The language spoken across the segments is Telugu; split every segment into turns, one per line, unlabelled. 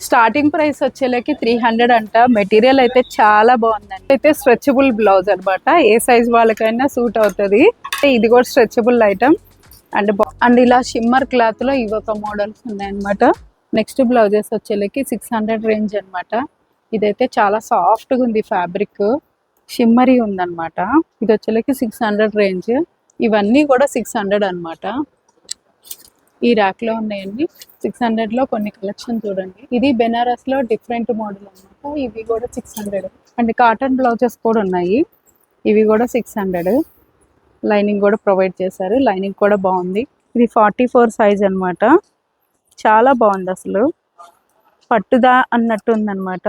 స్టార్టింగ్ ప్రైస్ వచ్చేలకి త్రీ హండ్రెడ్ అంట. మెటీరియల్ అయితే చాలా బాగుందండి. అయితే స్ట్రెచబుల్ బ్లౌజ్ అన్నమాట. ఏ సైజ్ వాళ్ళకైనా సూట్ అవుతుంది. ఇది కూడా స్ట్రెచబుల్ ఐటమ్ అండ్ అండ్ ఇలా షిమ్మర్ క్లాత్లో ఇవి ఒక మోడల్స్ ఉన్నాయన్నమాట. నెక్స్ట్ బ్లౌజెస్ వచ్చేలకి సిక్స్ హండ్రెడ్ రేంజ్ అన్నమాట. ఇదైతే చాలా సాఫ్ట్గా ఉంది ఫ్యాబ్రిక్ షిమ్మరీ ఉందన్నమాట. ఇది వచ్చేలకి సిక్స్ హండ్రెడ్ రేంజ్ ఇవన్నీ కూడా సిక్స్ హండ్రెడ్ అన్నమాట. ఈ ర్యాక్లో ఉన్నాయండి. సిక్స్ హండ్రెడ్లో కొన్ని కలెక్షన్ చూడండి. ఇది బెనారస్లో డిఫరెంట్ మోడల్ అనమాట ఇవి కూడా six hundred and cotton blouses కూడా ఉన్నాయి. ఇవి కూడా సిక్స్ హండ్రెడ్ లైనింగ్ కూడా ప్రొవైడ్ చేశారు. లైనింగ్ కూడా బాగుంది. ఇది ఫార్టీ ఫోర్ సైజ్ అన్నమాట. చాలా బాగుంది అసలు. పట్టుదా అన్నట్టు ఉందన్నమాట.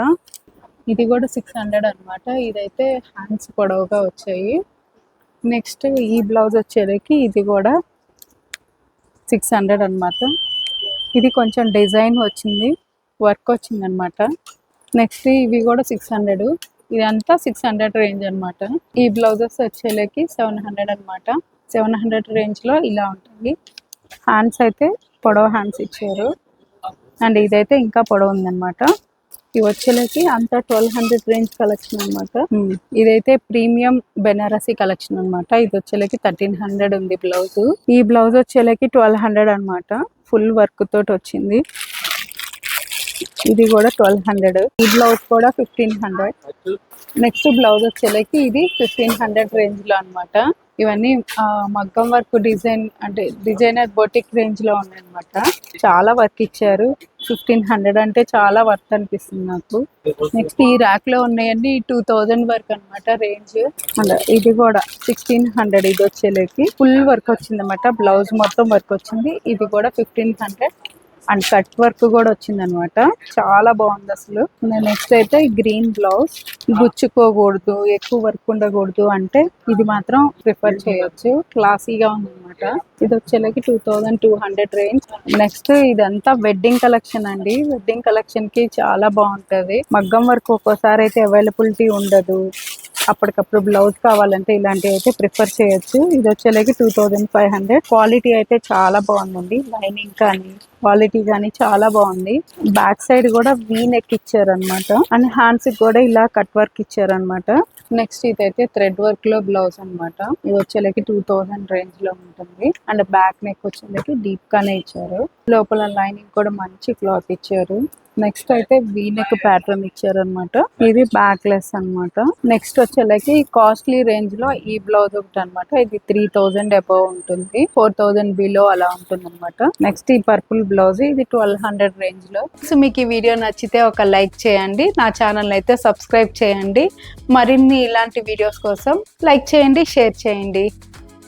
ఇది కూడా సిక్స్ హండ్రెడ్ అన్నమాట. ఇదైతే హ్యాండ్స్ పొడవుగా వచ్చాయి. నెక్స్ట్ ఈ బ్లౌజ్ వచ్చేసరికి ఇది కూడా సిక్స్ హండ్రెడ్ అన్నమాట. ఇది కొంచెం డిజైన్ వచ్చింది వర్క్ వచ్చింది అనమాట నెక్స్ట్ ఇవి కూడా సిక్స్ హండ్రెడ్. ఇదంతా సిక్స్ హండ్రెడ్ రేంజ్ అన్నమాట. ఈ బ్లౌజెస్ వచ్చేలకి సెవెన్ హండ్రెడ్ అన్నమాట. సెవెన్ హండ్రెడ్ రేంజ్లో ఇలా ఉంటుంది. హ్యాండ్స్ అయితే పొడవ హ్యాండ్స్ ఇచ్చారు. అండ్ ఇదైతే ఇంకా పొడవు ఉందన్నమాట. ఇవి వచ్చేలకి అంతా ట్వెల్వ్ హండ్రెడ్ రేంజ్ కలెక్షన్ అనమాట ఇదైతే ప్రీమియం బెనారసీ కలెక్షన్ అన్నమాట. ఇది వచ్చేలకి థర్టీన్ హండ్రెడ్ ఉంది బ్లౌజ్ ఈ బ్లౌజ్ వచ్చేలకి ట్వెల్వ్ హండ్రెడ్ అన్నమాట. ఫుల్ వర్క్ తోటి వచ్చింది. ఇది కూడా ట్వెల్వ్ హండ్రెడ్ ఈ బ్లౌజ్ కూడా ఫిఫ్టీన్ హండ్రెడ్ నెక్స్ట్ బ్లౌజ్ వచ్చేలకి ఇది ఫిఫ్టీన్ హండ్రెడ్ రేంజ్లో అన్నమాట. ఇవన్నీ మగ్గం వర్క్ డిజైన్ అంటే డిజైనర్ బొటిక్ రేంజ్లో ఉన్నాయన్నమాట. చాలా వర్క్ ఇచ్చారు. ఫిఫ్టీన్ హండ్రెడ్ అంటే చాలా వర్త్ అనిపిస్తుంది నాకు. నెక్స్ట్ ఈ ర్యాక్లో ఉన్నాయండి టూ థౌజండ్ వరకు అనమాట రేంజ్. అండ్ ఇది కూడా సిక్స్టీన్ హండ్రెడ్ ఇది వచ్చేలకి. ఫుల్ వర్క్ వచ్చింది అనమాట బ్లౌజ్ మొత్తం వర్క్ వచ్చింది. ఇది కూడా fifteen hundred. And cut work కూడా వచ్చిందనమాట. చాలా బాగుంది అసలు. నెక్స్ట్ అయితే గ్రీన్ బ్లౌజ్ గుచ్చుకోకూడదు ఎక్కువ వర్క్ ఉండకూడదు అంటే ఇది మాత్రం ప్రిఫర్ చేయొచ్చు. క్లాసీగా ఉంది అనమాట ఇది వచ్చేలాకి two thousand two hundred range next ఇదంతా వెడ్డింగ్ కలెక్షన్ అండి. వెడ్డింగ్ కలెక్షన్కి చాలా బాగుంటది. మగ్గం వర్క్ ఒక్కోసారి అయితే అవైలబిలిటీ ఉండదు. అప్పటికప్పుడు బ్లౌజ్ కావాలంటే ఇలాంటివి అయితే ప్రిఫర్ చేయొచ్చు. ఇది వచ్చేలాగి two thousand five hundred. Quality అయితే చాలా బాగుందండి. లైనింగ్ కానీ క్వాలిటీ కానీ చాలా బాగుంది. బ్యాక్ సైడ్ కూడా వీ నెక్ ఇచ్చారనమాట అండ్ హ్యాండ్స్ కూడా ఇలా కట్ వర్క్ ఇచ్చారనమాట నెక్స్ట్ ఇదైతే థ్రెడ్ వర్క్లో బ్లౌజ్ అన్నమాట. ఇది వచ్చేలకి టూ థౌజండ్ రేంజ్లో ఉంటుంది. అండ్ బ్యాక్ నెక్ వచ్చేలకి డీప్ గానే ఇచ్చారు. లోపల లైనింగ్ కూడా మంచి క్లాత్ ఇచ్చారు. నెక్స్ట్ అయితే వీనెక్ ప్యాటర్న్ ఇచ్చారు అనమాట ఇది బ్యాక్ లెస్ అన్నమాట. నెక్స్ట్ వచ్చేలాకి కాస్ట్లీ రేంజ్లో ఈ బ్లౌజ్ ఒకటి అన్నమాట. ఇది త్రీ థౌజండ్ అబౌవ్ ఉంటుంది. ఫోర్ థౌజండ్ బిలో అలా ఉంటుంది అనమాట నెక్స్ట్ ఈ పర్పుల్ బ్లౌజ్ ఇది ట్వెల్వ్ హండ్రెడ్ రేంజ్లో. సో మీకు ఈ వీడియో నచ్చితే ఒక లైక్ చేయండి. నా ఛానల్ అయితే సబ్స్క్రైబ్ చేయండి. మరిన్ని ఇలాంటి వీడియోస్ కోసం లైక్ చేయండి షేర్ చేయండి.